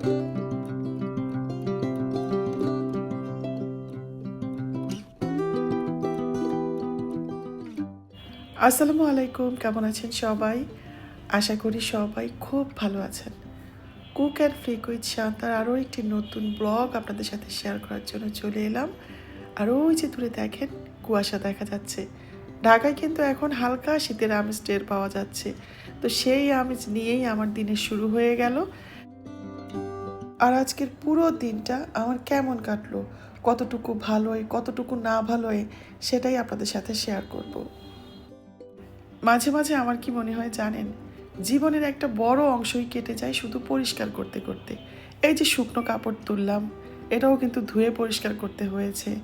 আসসালামু আলাইকুম, কেমন আছেন সবাই? আশা করি সবাই খুব ভালো আছেন। কুক অ্যান্ড ফ্রিক উইথ শান্তার আরও একটি নতুন ব্লগ আপনাদের সাথে শেয়ার করার জন্য চলে এলাম। আর ওই যে দূরে দেখেন, কুয়াশা দেখা যাচ্ছে। ঢাকায় কিন্তু এখন হালকা শীতের আমেজ টের পাওয়া যাচ্ছে। তো সেই আমেজ নিয়েই আমার দিনের শুরু হয়ে গেল। আর আজকের পুরো দিনটা আমার কেমন কাটলো? কতটুকু ভালোই কতটুকু না ভালোই সেটাই আপনাদের সাথে শেয়ার করব। মাঝে মাঝে আমার কি মনে হয় জানেন? জীবনের একটা বড় অংশই কেটে যায় শুধু পরিষ্কার করতে করতে। এই যে শুকনো কাপড় তুললাম, এটাও কিন্তু ধুয়ে পরিষ্কার করতে হয়েছে।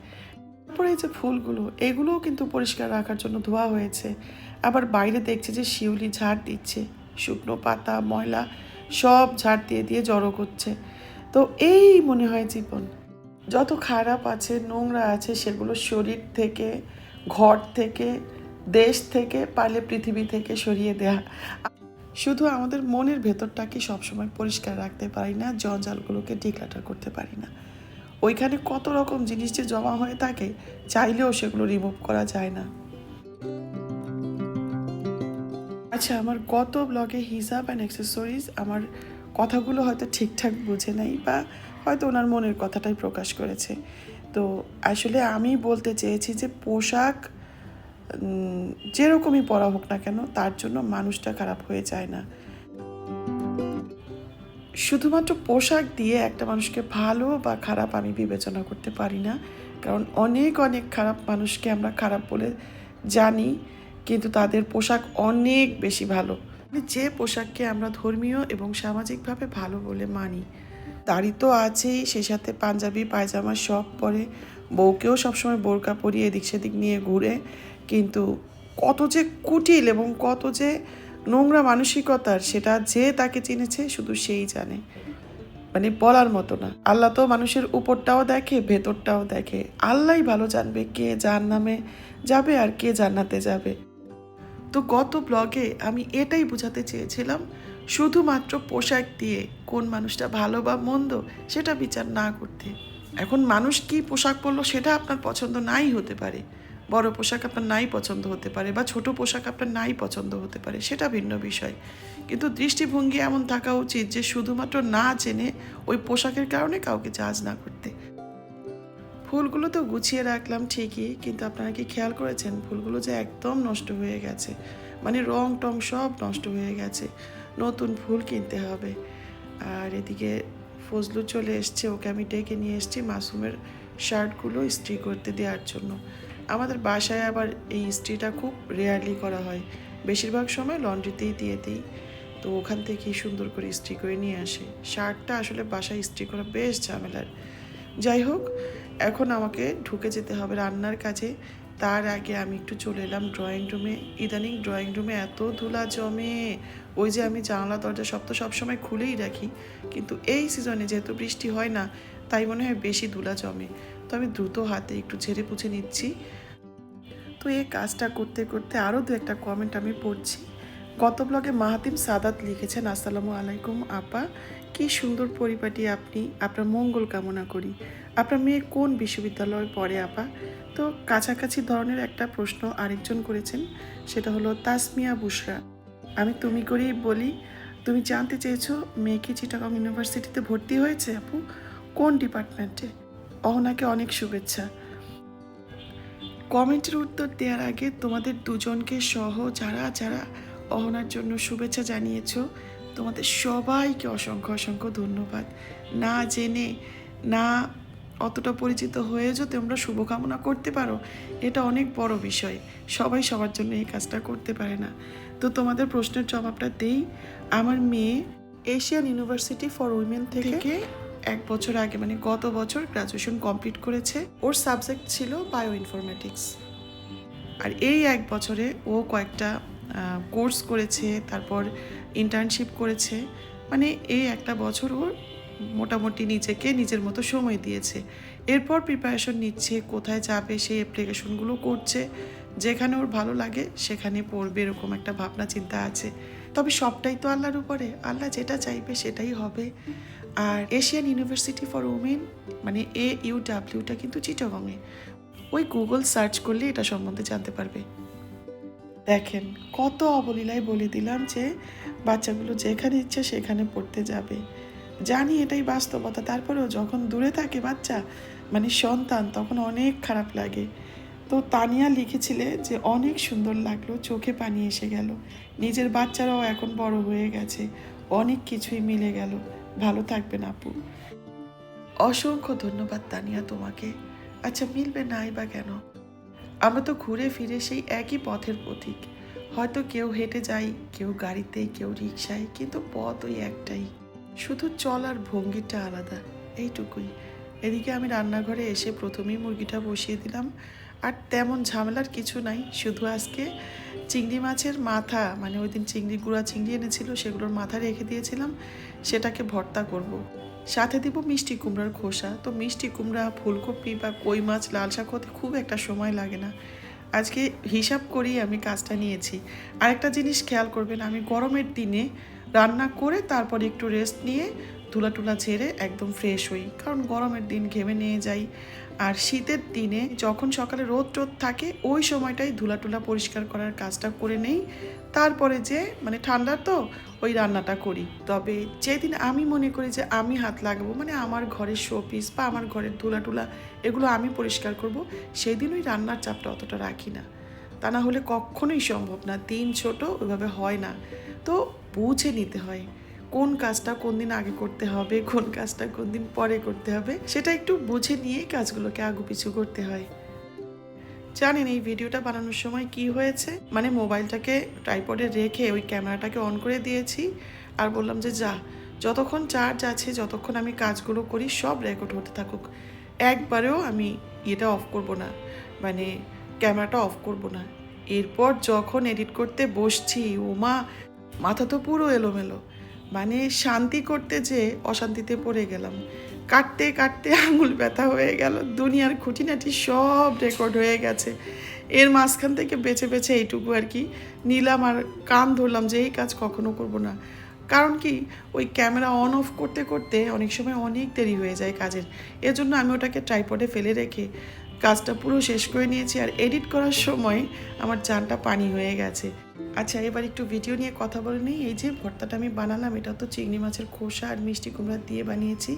তারপরে এই যে ফুলগুলো, এগুলোও কিন্তু পরিষ্কার রাখার জন্য ধোয়া হয়েছে। আবার বাইরে দেখছে যে শিউলি ঝাড় দিচ্ছে, শুকনো পাতা, ময়লা সব ঝাড় দিয়ে দিয়ে জড়ো করছে। তো এই মনে হয় জীবন। যত খারাপ আছে, নোংরা আছে, সেগুলো শরীর থেকে, ঘর থেকে, দেশ থেকে পালে পৃথিবী থেকে সরিয়ে দেয়া। শুধু আমাদের মনের ভেতরটাকে সবসময় পরিষ্কার রাখতে পারি না, জঞ্জালগুলোকে ডিক্লাটার করতে পারি না। ওইখানে কত রকম জিনিস যে জমা হয়ে থাকে, চাইলেও সেগুলো রিমুভ করা যায় না। আচ্ছা আমার গত ব্লগে হিসাব অ্যান্ড অ্যাক্সেসরিজ আমার কথাগুলো হয়তো ঠিকঠাক বুঝে নাই বা হয়তো ওনার মনের কথাটাই প্রকাশ করেছে। তো আসলে আমি বলতে চেয়েছি যে পোশাক যেরকমই পরা হোক না কেন, তার জন্য মানুষটা খারাপ হয়ে যায় না। শুধুমাত্র পোশাক দিয়ে একটা মানুষকে ভালো বা খারাপ আমি বিবেচনা করতে পারি না। কারণ অনেক অনেক খারাপ মানুষকে আমরা খারাপ বলে জানি, কিন্তু তাদের পোশাক অনেক বেশি ভালো। যে পোশাককে আমরা ধর্মীয় এবং সামাজিকভাবে ভালো বলে মানি, তারই তো আছেই। সে সাথে পাঞ্জাবি, পায়জামা সব পরে। বউকেও সবসময় বোরকা পরিয়ে এদিক সেদিক নিয়ে ঘুরে। কিন্তু কত যে কুটিল এবং কত যে নোংরা মানসিকতার, সেটা যে তাকে চিনেছে শুধু সেই জানে। মানে বলার মতো না। আল্লাহ তো মানুষের উপরটাও দেখে, ভেতরটাও দেখে। আল্লাহই ভালো জানবে কে যার নামে যাবে আর কে জান্নাতে যাবে। তো গত ব্লগে আমি এটাই বোঝাতে চেয়েছিলাম, শুধুমাত্র পোশাক দিয়ে কোন মানুষটা ভালো বা মন্দ সেটা বিচার না করতে। এখন মানুষ কি পোশাক পরলো সেটা আপনার পছন্দ নাই হতে পারে। বড় পোশাক আপনার নাই পছন্দ হতে পারে বা ছোট পোশাক আপনার নাই পছন্দ হতে পারে, সেটা ভিন্ন বিষয়। কিন্তু দৃষ্টিভঙ্গি এমন থাকা উচিত যে শুধুমাত্র না জেনে ওই পোশাকের কারণে কাউকে জাজ না করতে। ফুলগুলো তো গুছিয়ে রাখলাম ঠিকই, কিন্তু আপনারা কি খেয়াল করেছেন? ফুলগুলো যে একদম নষ্ট হয়ে গেছে। মানে রং টং সব নষ্ট হয়ে গেছে। নতুন ফুল কিনতে হবে। আর এদিকে ফজলু চলে এসছে, ওকে আমি ডেকে নিয়ে এসেছি মাসুমের শার্টগুলো ইস্ত্রি করতে দেওয়ার জন্য। আমাদের বাসায় আবার এই ইস্ত্রিটা খুব রেয়ারলি করা হয়। বেশিরভাগ সময় লন্ড্রিতেই দিয়ে দিই। তো ওখান থেকেই সুন্দর করে ইস্ত্রি করে নিয়ে আসে। শার্টটা আসলে বাসায় ইস্ত্রি করা বেশ ঝামেলার। যাই হোক এখন আমাকে ঢুকে যেতে হবে রান্নার কাজে। তার আগে আমি একটু চলে এলাম ড্রয়িং রুমে ইদানিং ড্রয়িং রুমে এত ধুলা জমে। ওই যে আমি জানলা, দরজা সব তো সবসময় খুলেই রাখি। কিন্তু এই সিজনে যেহেতু বৃষ্টি হয় না, তাই মনে হয় বেশি ধুলা জমে। তো আমি দ্রুত হাতে একটু ঝেড়ে পুছে নিচ্ছি। তো এই কাজটা করতে করতে আরও দু একটা কমেন্ট আমি পড়ছি। গত ব্লগে মাহাতিম সাদাত লিখেছেন, আসসালামু আলাইকুম আপা। কি সুন্দর পরিপাটি আপনি। আপনার মঙ্গল কামনা করি। আপনার মেয়ে কোন বিশ্ববিদ্যালয়ে পড়ে, আপা? তো কাছাকাছি ধরনের একটা প্রশ্ন আরেকজন করেছেন, সেটা হলো, তাসমিয়া বুশরা, আমি তুমি করেই বলি, তুমি জানতে চেয়েছো মেয়ে কি চিটাগং ইউনিভার্সিটিতে ভর্তি হয়েছে, আপু? কোন ডিপার্টমেন্টে? অহনাকে অনেক শুভেচ্ছা। কমেন্টের উত্তর দেওয়ার আগে তোমাদের দুজনকে সহ যারা যারা অহনার জন্য শুভেচ্ছা জানিয়েছ, তোমাদের সবাইকে অসংখ্য অসংখ্য ধন্যবাদ। না জেনে, না অতটা পরিচিত হয়ে যে তোমরা শুভকামনা করতে পারো এটা অনেক বড় বিষয়। সবাই সবার জন্য এই কাজটা করতে পারে না। তো তোমাদের প্রশ্নের জবাবটা দেই। আমার মেয়ে এশিয়ান ইউনিভার্সিটি ফর উইমেন থেকে এক বছর আগে মানে গত বছর গ্রাজুয়েশন কমপ্লিট করেছে। ওর সাবজেক্ট ছিল বায়ো ইনফরমেটিক্স আর এই এক বছরে ও কয়েকটা কোর্স করেছে তারপর ইন্টার্নশিপ করেছে। মানে এই একটা বছর ওর মোটামুটি নিজেকে নিজের মতো সময় দিয়েছে। এরপর প্রিপারেশন নিচ্ছে, কোথায় যাবে, সেই অ্যাপ্লিকেশনগুলো করছে। যেখানে ওর ভালো লাগে, সেখানে পড়বে, এরকম একটা ভাবনা, চিন্তা আছে। তবে সবটাই তো আল্লাহর উপরে। আল্লাহ যেটা চাইবে সেটাই হবে। আর এশিয়ান ইউনিভার্সিটি ফর উমেন মানে এ ইউডাব্লিউটা কিন্তু চিটাগংয়ে ওই গুগল সার্চ করলে এটা সম্বন্ধে জানতে পারবে। দেখেন, কত অবলীলায় বলে দিলাম যে, বাচ্চাগুলো যেখানে ইচ্ছে সেখানে পড়তে যাবে। জানি এটাই বাস্তবতা। তারপরেও যখন দূরে থাকে বাচ্চা মানে সন্তান, তখন অনেক খারাপ লাগে। তো তানিয়া লিখেছিলে যে অনেক সুন্দর লাগল, চোখে পানি এসে গেল। নিজের বাচ্চারাও এখন বড় হয়ে গেছে। অনেক কিছুই মিলে গেল। ভালো থাকবেন আপু। অসংখ্য ধন্যবাদ তানিয়া তোমাকে। আচ্ছা মিলবে নাই বা কেন? আমরা তো ঘুরে ফিরে সেই একই পথের পথিক হয়তো কেউ হেঁটে যাই কেউ গাড়িতে, কেউ রিক্সায় কিন্তু পথ ওই একটাই। শুধু চলার ভঙ্গিটা আলাদা, এইটুকুই। এদিকে আমি রান্নাঘরে এসে প্রথমেই মুরগিটা বসিয়ে দিলাম, আর তেমন ঝামেলার কিছু নাই, শুধু আজকে চিংড়ি মাছের মাথা মানে ওই দিন চিংড়ি, গুঁড়া চিংড়ি এনেছিল, সেগুলোর মাথা রেখে দিয়েছিলাম, সেটাকে ভর্তা করব। সাথে দিব মিষ্টি কুমড়ার খোসা, তো মিষ্টি কুমড়া, ফুলকপি বা কই মাছ, লাল শাক হতে খুব একটা সময় লাগে না। আজকে হিসাব করেই আমি কাজটা নিয়েছি। আরেকটা জিনিস খেয়াল করবেন, আমি গরমের দিনে রান্না করে তারপর একটু রেস্ট নিয়ে ধুলা টুলা ঝেড়ে একদম ফ্রেশ হই। কারণ গরমের দিন ঘেমে নিয়ে যাই। আর শীতের দিনে যখন সকালে রোদ টোদ থাকে, ওই সময়টাই ধুলা টুলা পরিষ্কার করার কাজটা করে নেই। তারপরে যে মানে ঠান্ডা তো, ওই রান্নাটা করি। তবে যেদিন আমি মনে করি যে, আমি হাত লাগাবো মানে আমার ঘরের শোপিস বা আমার ঘরের ধুলা টুলা এগুলো আমি পরিষ্কার করব সেই দিন ওই রান্নার চাপটা অতটা রাখি না। তা না হলে কখনোই সম্ভব না। দিন ছোট ওইভাবে হয় না। তো বুঝে নিতে হয় কোন কাজটা কোন দিন আগে করতে হবে, কোন কাজটা কোন দিন পরে করতে হবে, সেটা একটু বুঝে নিয়েই কাজগুলোকে আগু পিছু করতে হয়। জানেন এই ভিডিওটা বানানোর সময় কি হয়েছে? মানে মোবাইলটাকে ট্রাইপডে রেখে ওই ক্যামেরাটাকে অন করে দিয়েছি আর বললাম যে, যা, যতক্ষণ চার্জ আছে, যতক্ষণ আমি কাজগুলো করি, সব রেকর্ড হতে থাকুক। একবারেও আমি এটা অফ করব না মানে ক্যামেরাটা অফ করব না। এরপর যখন এডিট করতে বসছি, ওমা মাথা তো পুরো এলোমেলো। মানে শান্তি করতে যে অশান্তিতে পড়ে গেলাম। কাটতে কাটতে আঙুল ব্যথা হয়ে গেল, দুনিয়ার খুঁটিনাটি সব রেকর্ড হয়ে গেছে। এর মাঝখান থেকে বেছে বেছে এইটুকু আর কি নিলাম আর কান ধরলাম যে এই কাজ কখনো করব না। কারণ কি, ওই ক্যামেরা অন অফ করতে করতে অনেক সময় অনেক দেরি হয়ে যায় কাজের। এজন্য আমি ওটাকে ট্রাইপডে ফেলে রেখে কাজটা পুরো শেষ করে নিয়েছি আর এডিট করার সময় আমার জানটা পানি হয়ে গেছে। আচ্ছা এবার একটু ভিডিও নিয়ে কথা বলে নিই। এই যে ভর্তাটা আমি বানালাম, এটা তো চিংড়ি মাছের খোসা আর মিষ্টি কুমড়া দিয়ে বানিয়েছি।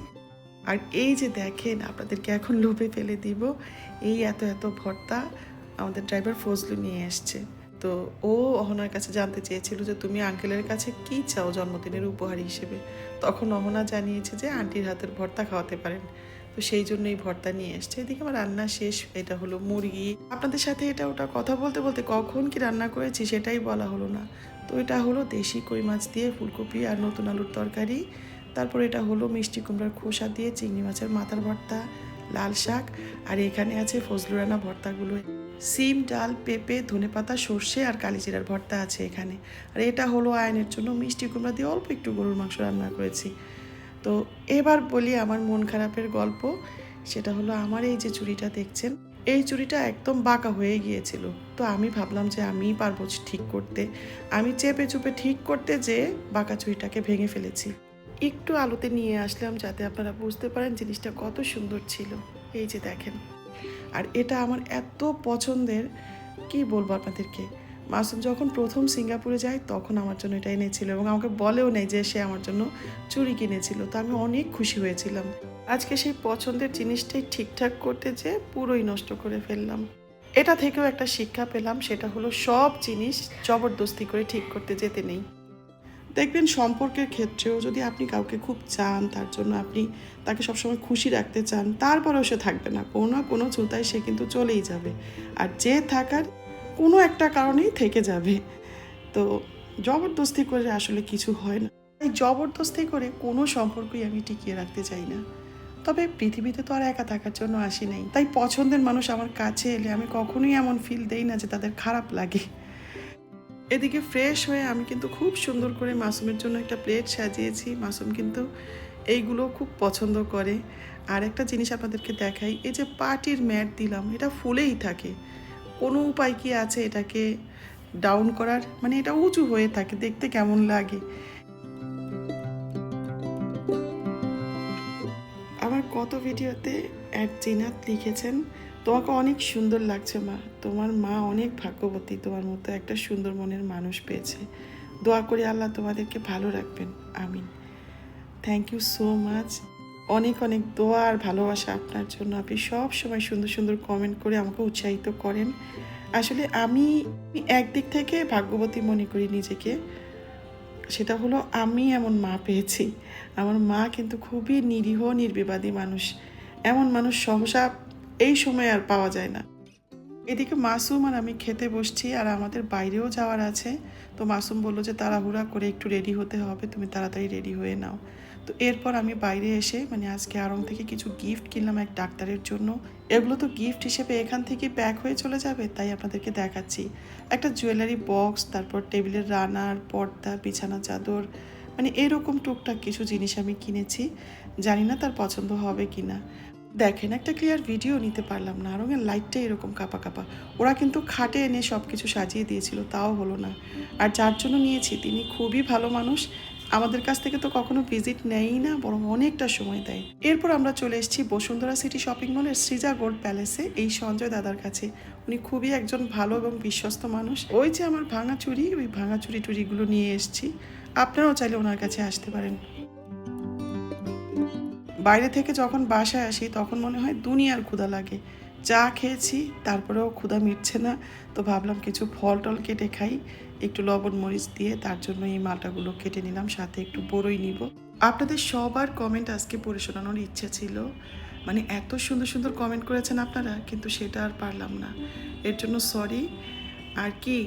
আর এই যে দেখেন, আপনাদেরকে এখন লোভে ফেলে দিব। এই এত এত ভর্তা আমাদের ড্রাইভার ফজলু নিয়ে এসছে। তো ও অহনার কাছে জানতে চেয়েছিল যে তুমি আঙ্কেলের কাছে কি চাও জন্মদিনের উপহার হিসেবে। তখন অহনা জানিয়েছে যে আন্টির হাতের ভর্তা খাওয়াতে পারেন। তো সেই জন্য এই ভর্তা নিয়ে এসছে। এদিকে আমার রান্না শেষ, এটা হলো মুরগি। আপনাদের সাথে এটা ওটা কথা বলতে বলতে কখন কি রান্না করেছি সেটাই বলা হলো না। তো এটা হলো দেশি কই মাছ দিয়ে ফুলকপি আর নতুন আলুর তরকারি। তারপর এটা হলো মিষ্টি কুমড়ার খোসা দিয়ে চিংড়ি মাছের মাথার ভর্তা, লাল শাক, আর এখানে আছে ফজলুরানা ভর্তাগুলো। সিম, ডাল, পেঁপে, ধনেপাতা, সর্ষে আর কালিজিরার ভর্তা আছে এখানে। আর এটা হলো আয়নের জন্য মিষ্টি কুমড়া দিয়ে অল্প একটু গরুর মাংস রান্না করেছি। তো এবার বলি আমার মন খারাপের গল্প। সেটা হলো আমার এই যে চুড়িটা দেখছেন, এই চুড়িটা একদম বাঁকা হয়ে গিয়েছিল। তো আমি ভাবলাম যে আমিই পারব ঠিক করতে। আমি চেপে চুপে ঠিক করতে যে বাঁকা চুড়িটাকে ভেঙে ফেলেছি। একটু আলোতে নিয়ে আসলাম যাতে আপনারা বুঝতে পারেন জিনিসটা কত সুন্দর ছিল। এই যে দেখেন। আর এটা আমার এত পছন্দের, কি বলব আপনাদেরকে? মাসুম যখন প্রথম সিঙ্গাপুরে যায়, তখন আমার জন্য এটা এনেছিল এবং আমাকে বলেও নেই যে সে আমার জন্য চুরি কিনেছিল। তো আমি অনেক খুশি হয়েছিলাম। আজকে সেই পছন্দের জিনিসটাই ঠিকঠাক করতে যে পুরোই নষ্ট করে ফেললাম। এটা থেকেও একটা শিক্ষা পেলাম, সেটা হলো সব জিনিস জবরদস্তি করে ঠিক করতে যেতে নেই। দেখবেন সম্পর্কের ক্ষেত্রেও যদি আপনি কাউকে খুব চান, তার জন্য আপনি তাকে সবসময় খুশি রাখতে চান, তারপরেও সে থাকবে না। কোনো না কোনো চুতায় সে কিন্তু চলেই যাবে। আর যে থাকার কোনো একটা কারণেই থেকে যাবে। তো জবরদস্তি করে আসলে কিছু হয় না। এই জবরদস্তি করে কোনো সম্পর্কই আমি টিকিয়ে রাখতে চাই না। তবে পৃথিবীতে তো আর একা থাকার জন্য আসি নাই। তাই পছন্দের মানুষ আমার কাছে এলে আমি কখনোই এমন ফিল দেই না যে তাদের খারাপ লাগে। এদিকে ফ্রেশ হয়ে আমি কিন্তু খুব সুন্দর করে মাসুমের জন্য একটা প্লেট সাজিয়েছি। মাসুম কিন্তু এইগুলো খুব পছন্দ করে। আর একটা জিনিস আপনাদেরকে দেখাই, এই যে পার্টির ম্যাট দিলাম, এটা ফুলেই থাকে। কোনো উপায় কি আছে এটাকে ডাউন করার? মানে এটা উঁচু হয়ে থাকে, দেখতে কেমন লাগে? আমার কত ভিডিওতে এক জিনাত লিখেছেন, তোমাকে অনেক সুন্দর লাগছে মা। তোমার মা অনেক ভাগ্যবতী। তোমার মতো একটা সুন্দর মনের মানুষ পেয়েছে। দোয়া করি আল্লাহ তোমাদেরকে ভালো রাখবেন। আমিন। থ্যাংক ইউ সো মাচ অনেক অনেক দোয়া আর ভালোবাসা আপনার জন্য। আপনি সব সময় সুন্দর সুন্দর কমেন্ট করে আমাকে উৎসাহিত করেন। আসলে আমি একদিক থেকে ভাগ্যবতী মনে করি নিজেকে। সেটা হলো আমি এমন মা পেয়েছি। আমার মা কিন্তু খুবই নিরীহ, নির্বিবাদী মানুষ। এমন মানুষ সহসা এই সময় আর পাওয়া যায় না। এদিকে মাসুম আর আমি খেতে বসছি আর আমাদের বাইরেও যাওয়ার আছে। তো মাসুম বলল যে তাড়াহুড়া করে একটু রেডি হতে হবে। তুমি তাড়াতাড়ি রেডি হয়ে নাও। তো এরপর আমি বাইরে এসে মানে আজকে আড়ং থেকে কিছু গিফট কিনলাম এক ডাক্তারের জন্য। এগুলো তো গিফট হিসেবে এখান থেকে প্যাক হয়ে চলে যাবে, তাই আপনাদেরকে দেখাচ্ছি। একটা জুয়েলারি বক্স তারপর টেবিলের রানার, পর্দা, বিছানা চাদর মানে এরকম টুকটাক কিছু জিনিস আমি কিনেছি। জানি না তার পছন্দ হবে কি না দেখেন, একটা ক্লিয়ার ভিডিও নিতে পারলাম না। আরঙের লাইটটা এরকম কাপা কাপা। ওরা কিন্তু খাটে এনে সব কিছু সাজিয়ে দিয়েছিল, তাও হলো না। আর যার জন্য নিয়েছি, তিনি খুবই ভালো মানুষ। আমাদের কাছ থেকে তো কখনো ভিজিট নেয়ই না, বরং অনেকটা সময় দেয়। এরপর আমরা চলে এসেছি বসুন্ধরা সিটি শপিং মলের সৃজা গোল্ড প্যালেসে এই সঞ্জয় দাদার কাছে। উনি খুবই একজন ভালো এবং বিশ্বস্ত মানুষ। ওই যে আমার ভাঙা চুরি, ওই ভাঙা চুরি টুরিগুলো নিয়ে এসেছি। আপনারাও চাইলে ওনার কাছে আসতে পারেন। বাইরে থেকে যখন বাসায় আসি, তখন মনে হয় দুনিয়ার ক্ষুধা লাগে। চা খেয়েছি, তারপরেও ক্ষুধা মিটছে না। তো ভাবলাম কিছু ফল টল কেটে খাই। একটু লবণ মরিচ দিয়ে তার জন্য এই মালটাগুলো কেটে নিলাম, সাথে একটু বড়ই নিব। আপনাদের সবার কমেন্ট আজকে পড়ে শোনানোর ইচ্ছে ছিল। মানে এত সুন্দর সুন্দর কমেন্ট করেছেন আপনারা, কিন্তু সেটা আর পারলাম না। এর জন্য সরি আর কি,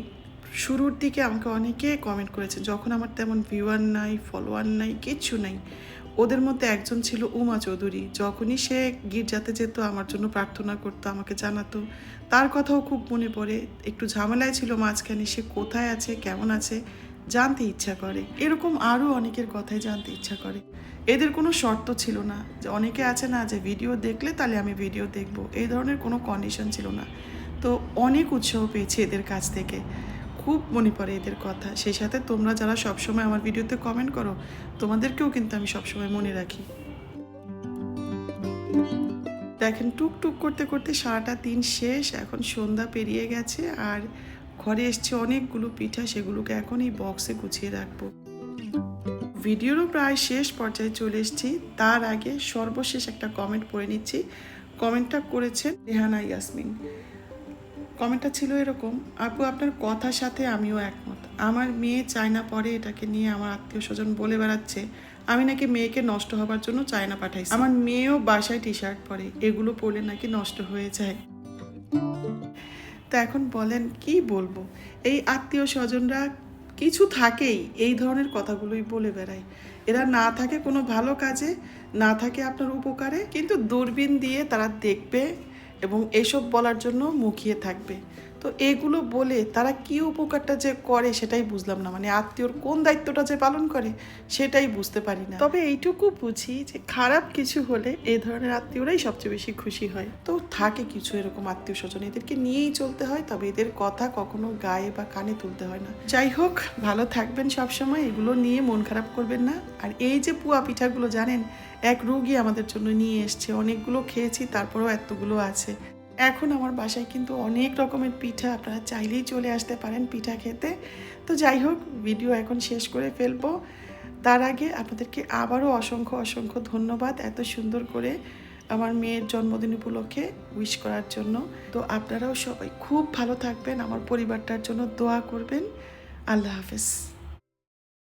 শুরুর দিকে আমাকে অনেকে কমেন্ট করেছে, যখন আমার তেমন ভিউয়ার নাই ফলোয়ার নাই কিছু নাই। ওদের মধ্যে একজন ছিল উমা চৌধুরী। যখনই সে গির্জাতে যেত, আমার জন্য প্রার্থনা করতো, আমাকে জানাতো। তার কথাও খুব মনে পড়ে। একটু ঝামেলায় ছিল মাঝখানে, সে কোথায় আছে, কেমন আছে, জানতে ইচ্ছা করে। এরকম আরও অনেকের কথাই জানতে ইচ্ছা করে। এদের কোনো শর্ত ছিল না যে অনেকে আছে না যে ভিডিও দেখলে তাহলে আমি ভিডিও দেখব। এই ধরনের কোনো কন্ডিশন ছিল না। তো অনেক উৎসাহ পেয়েছে এদের কাছ থেকে। খুব মনে পড়ে এদের কথা। সেই সাথে তোমরা যারা সবসময় আমার ভিডিওতে কমেন্ট করো, তোমাদেরকেও কিন্তু আমি সবসময় মনে রাখি। দেখেন টুক টুক করতে করতে সারাটা দিন শেষ, এখন সন্ধ্যা পেরিয়ে গেছে আর ঘরে এসছে অনেকগুলো পিঠা, সেগুলোকে এখন এই বক্সে গুছিয়ে রাখব। ভিডিওরও প্রায় শেষ পর্যায়ে চলে এসেছি। তার আগে সর্বশেষ একটা কমেন্ট পড়ে নিচ্ছি। কমেন্টটা করেছেন রেহানা ইয়াসমিন। কমেন্টটা ছিল এরকম, আপু, আপনার কথার সাথে আমিও একমত। আমার মেয়ে চায়না পরে এটাকে নিয়ে আমার আত্মীয় স্বজন বলে বেড়াচ্ছে। আমি নাকি মেয়েকে নষ্ট হবার জন্য চায়না পাঠাইছি। আমার মেয়েও বাসায় টি শার্ট পরে। এগুলো পরলে নাকি নষ্ট হয়ে যায়। তো এখন বলেন, কি বলব? এই আত্মীয় স্বজনরা কিছু থাকেই এই ধরনের কথাগুলোই বলে বেড়ায়। এরা না থাকে কোনো ভালো কাজে, না থাকে আপনার উপকারে, কিন্তু দূরবীন দিয়ে তারা দেখবে এবং এসব বলার জন্য মুখিয়ে থাকবে। তো এগুলো বলে তারা কি উপকারটা যে করে সেটাই বুঝলাম না। মানে আত্মীয়র কোন দায়িত্বটা যে পালন করে সেটাই বুঝতে পারি না। তবে এইটুকু বুঝি যে খারাপ কিছু হলে এই ধরনের আত্মীয়রাই সবচেয়ে বেশি খুশি হয়। তো থাকে কিছু এরকম আত্মীয় স্বজন, এদেরকে নিয়েই চলতে হয়, তবে এদের কথা কখনো গায়ে বা কানে তুলতে হয় না। যাই হোক, ভালো থাকবেন সবসময়, এগুলো নিয়ে মন খারাপ করবেন না। আর এই যে পুয়া পিঠাগুলো জানেন, এক রোগী আমাদের জন্য নিয়ে এসছে। অনেকগুলো খেয়েছি, তারপরেও এতগুলো আছে। এখন আমার বাসায় কিন্তু অনেক রকমের পিঠা আপনারা চাইলেই চলে আসতে পারেন পিঠা খেতে। তো যাই হোক, ভিডিও এখন শেষ করে ফেলব। তার আগে আপনাদেরকে আবারও অসংখ্য অসংখ্য ধন্যবাদ এত সুন্দর করে আমার মেয়ের জন্মদিন উপলক্ষে উইশ করার জন্য। তো আপনারাও সবাই খুব ভালো থাকবেন, আমার পরিবারটার জন্য দোয়া করবেন। আল্লাহ হাফেজ।